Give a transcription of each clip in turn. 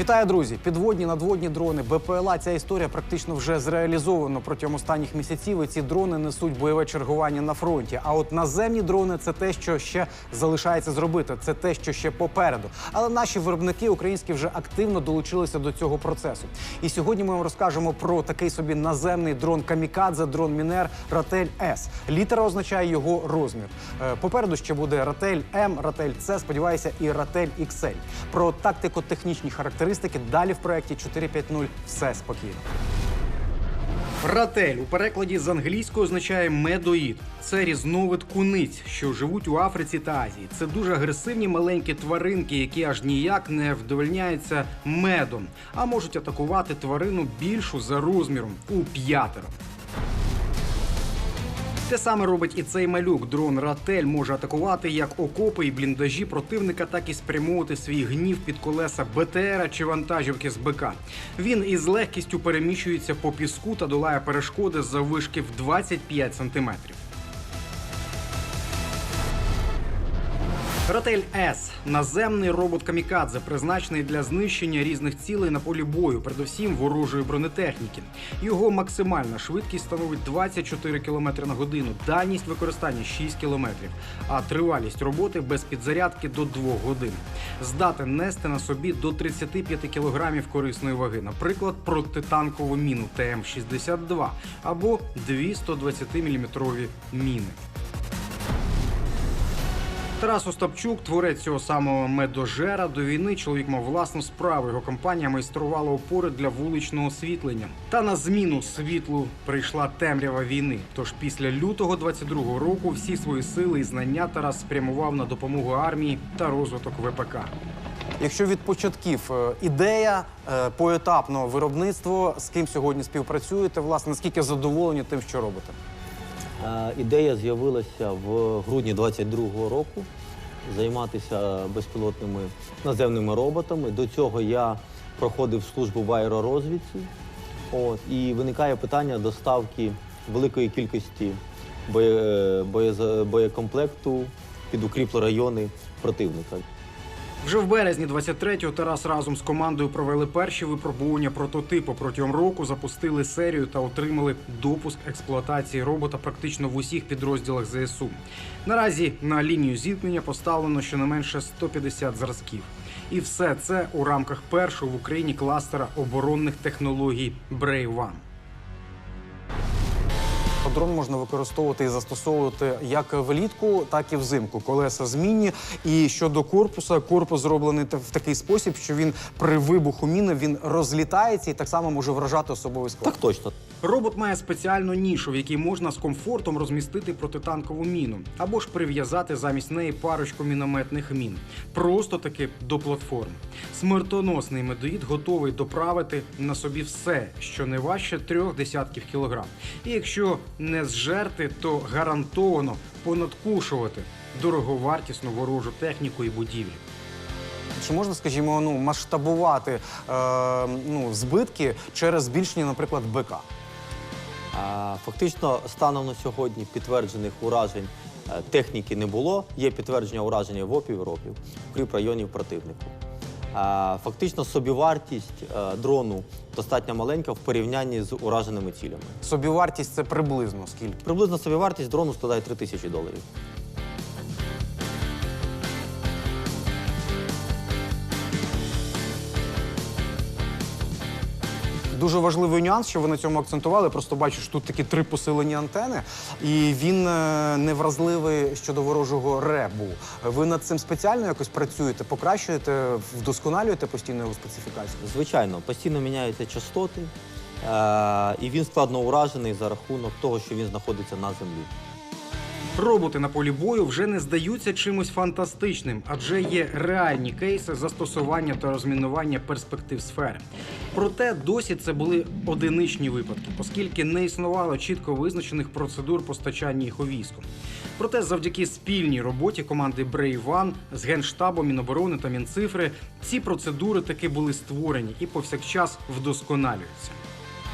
Вітаю, друзі! Підводні надводні дрони, БПЛА. Ця історія практично вже зреалізована протягом останніх місяців. І ці дрони несуть бойове чергування на фронті. А от наземні дрони це те, що ще залишається зробити. Це те, що ще попереду. Але наші виробники українські вже активно долучилися до цього процесу. І сьогодні ми вам розкажемо про такий собі наземний дрон Камікадзе, дрон Мінер Ратель С. Літера означає його розмір. Е, Попереду ще буде Ратель М, Ратель С, сподіваюся, і Ратель XL. Про тактико-технічні характеристики далі в проєкті 4.5.0 все спокійно. Ратель у перекладі з англійської означає медоїд. Це різновид куниць, що живуть у Африці та Азії. Це дуже агресивні маленькі тваринки, які аж ніяк не вдовольняються медом, а можуть атакувати тварину більшу за розміром у п'ятеро. Те саме робить і цей малюк. Дрон Ратель може атакувати як окопи і бліндажі противника, так і спрямовувати свій гнів під колеса БТРа чи вантажівки з БК. Він із легкістю переміщується по піску та долає перешкоди за вишки в 25 сантиметрів. Ротель С наземний робот камікадзе, призначений для знищення різних цілей на полі бою, передусім ворожої бронетехніки. Його максимальна швидкість становить 24 км на годину, дальність використання 6 км, а тривалість роботи без підзарядки до 2 годин. Здатен нести на собі до 35 кг корисної ваги, наприклад, протитанкову міну ТМ-62 або дві 120-мм міни. Тарас Остапчук, творець цього самого медожера. До війни чоловік мав власну справу. Його компанія майструвала опори для вуличного освітлення. Та на зміну світлу прийшла темрява війни. Тож після лютого 22-го року всі свої сили і знання Тарас спрямував на допомогу армії та розвиток ВПК. Якщо від початків е, ідея е, поетапного виробництво, з ким сьогодні співпрацюєте, власне, наскільки задоволені тим, що робите? Е, Ідея з'явилася в грудні 22-го року займатися безпілотними наземними роботами. До цього я проходив службу в аеророзвідці. От, і виникає питання доставки великої кількості боє, боєкомплекту під укріплі райони противника. Вже в березні 23-го Тарас разом з командою провели перші випробування прототипу. Протягом року запустили серію та отримали допуск експлуатації робота практично в усіх підрозділах ЗСУ. Наразі на лінію зіткнення поставлено щонайменше 150 зразків. І все це у рамках першого в Україні кластера оборонних технологій One. Дрон можна використовувати і застосовувати як влітку, так і взимку. Колеса змінні. І щодо корпуса, корпус зроблений в такий спосіб, що він при вибуху міни він розлітається і так само може вражати особовий склад. Так точно. Робот має спеціальну нішу, в якій можна з комфортом розмістити протитанкову міну, або ж прив'язати замість неї парочку мінометних мін. Просто таки до платформи. Смертоносний медоїд готовий доправити на собі все, що не важче трьох десятків кілограм. І якщо не зжерти, то гарантовано понадкушувати дороговартісну ворожу техніку і будівлі. Чи можна, скажімо, ну масштабувати е, ну, збитки через збільшення, наприклад, БК? Фактично, станом на сьогодні підтверджених уражень е, техніки не було. Є підтвердження ураження ВОПів, РОПів, крім районів противнику. Фактично, собівартість е, дрону достатньо маленька в порівнянні з ураженими цілями. Собівартість це приблизно скільки? Приблизно собівартість дрону складає 3 тисячі доларів. Дуже важливий нюанс, що ви на цьому акцентували. Просто бачу, що тут такі три посилені антени, і він е, невразливий щодо ворожого ребу. Ви над цим спеціально якось працюєте, покращуєте, вдосконалюєте постійно його специфікацію? Звичайно, постійно міняються частоти, е, і він складно уражений за рахунок того, що він знаходиться на землі. Роботи на полі бою вже не здаються чимось фантастичним, адже є реальні кейси застосування та розмінування перспектив сфери. Проте досі це були одиничні випадки, оскільки не існувало чітко визначених процедур постачання їх у війську. Проте, завдяки спільній роботі команди One з Генштабом, Міноборони та Мінцифри, ці процедури таки були створені і повсякчас вдосконалюються.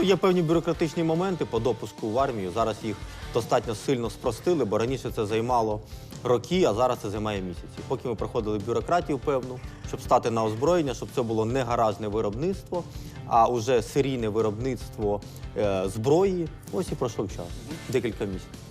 Є певні бюрократичні моменти по допуску в армію. Зараз їх достатньо сильно спростили, бо раніше це займало роки, а зараз це займає місяці. Поки ми проходили бюрократію певну, щоб стати на озброєння, щоб це було не гаражне виробництво, а уже серійне виробництво е, зброї. Ось і пройшов час. Декілька місяців.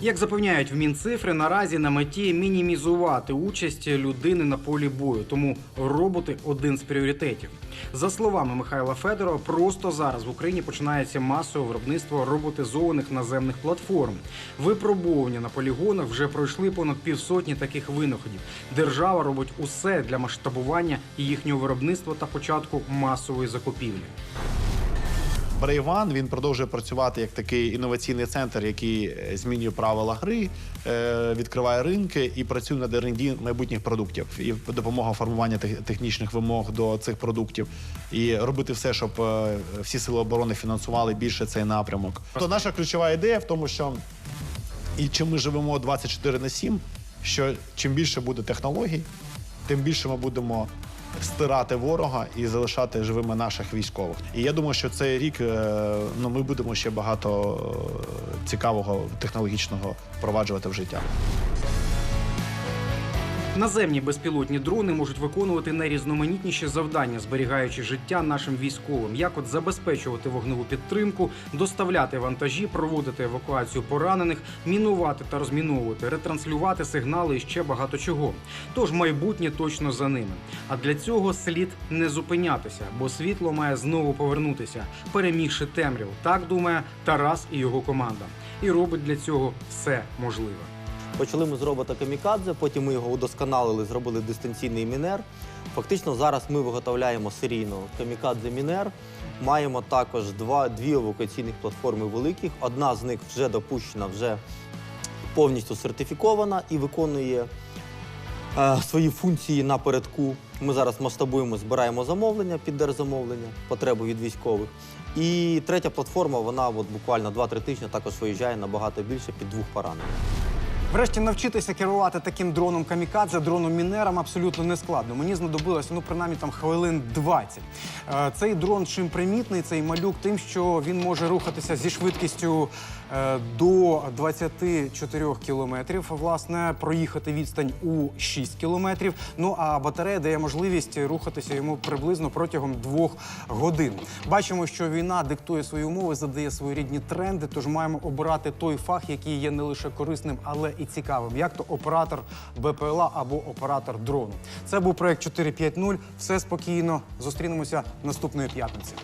Як запевняють в Мінцифри, наразі на меті мінімізувати участь людини на полі бою, тому роботи один з пріоритетів. За словами Михайла Федорова, просто зараз в Україні починається масове виробництво роботизованих наземних платформ. Випробування на полігонах вже пройшли понад півсотні таких винаходів. Держава робить усе для масштабування їхнього виробництва та початку масової закупівлі. Брейван він продовжує працювати як такий інноваційний центр, який е, змінює правила гри, е, відкриває ринки і працює над R&D майбутніх продуктів. І допомога формування технічних вимог до цих продуктів, і робити все, щоб е, всі сили оборони фінансували більше цей напрямок. То наша ключова ідея в тому, що і чим ми живемо 24 на 7, що чим більше буде технологій, тим більше ми будемо стирати ворога і залишати живими наших військових. І я думаю, що цей рік е, ну, ми будемо ще багато е, цікавого технологічного впроваджувати в життя. Наземні безпілотні дрони можуть виконувати найрізноманітніші завдання, зберігаючи життя нашим військовим, як от забезпечувати вогневу підтримку, доставляти вантажі, проводити евакуацію поранених, мінувати та розміновувати, ретранслювати сигнали і ще багато чого. Тож майбутнє точно за ними. А для цього слід не зупинятися, бо світло має знову повернутися, перемігши темряву. Так думає Тарас і його команда. І робить для цього все можливе. Почали ми з робота Камікадзе, потім ми його удосконалили, зробили дистанційний мінер. Фактично зараз ми виготовляємо серійно Камікадзе Мінер. Маємо також два, дві евакуаційних платформи великих. Одна з них вже допущена, вже повністю сертифікована і виконує е, свої функції напередку. Ми зараз масштабуємо, збираємо замовлення під держзамовлення, потребу від військових. І третя платформа, вона от буквально 2-3 тижні також виїжджає набагато більше під двох поранених. Врешті навчитися керувати таким дроном камікадзе, дроном мінером абсолютно не складно. Мені знадобилося ну принаймні там хвилин 20. Е, Цей дрон чим примітний, цей малюк, тим, що він може рухатися зі швидкістю е, до 24 кілометрів. Власне, проїхати відстань у 6 кілометрів. Ну а батарея дає можливість рухатися йому приблизно протягом двох годин. Бачимо, що війна диктує свої умови, задає своєрідні тренди. Тож маємо обирати той фах, який є не лише корисним, але і цікавим, як то оператор БПЛА або оператор дрону. Це був проект 4.5.0. Все спокійно. Зустрінемося наступної п'ятниці.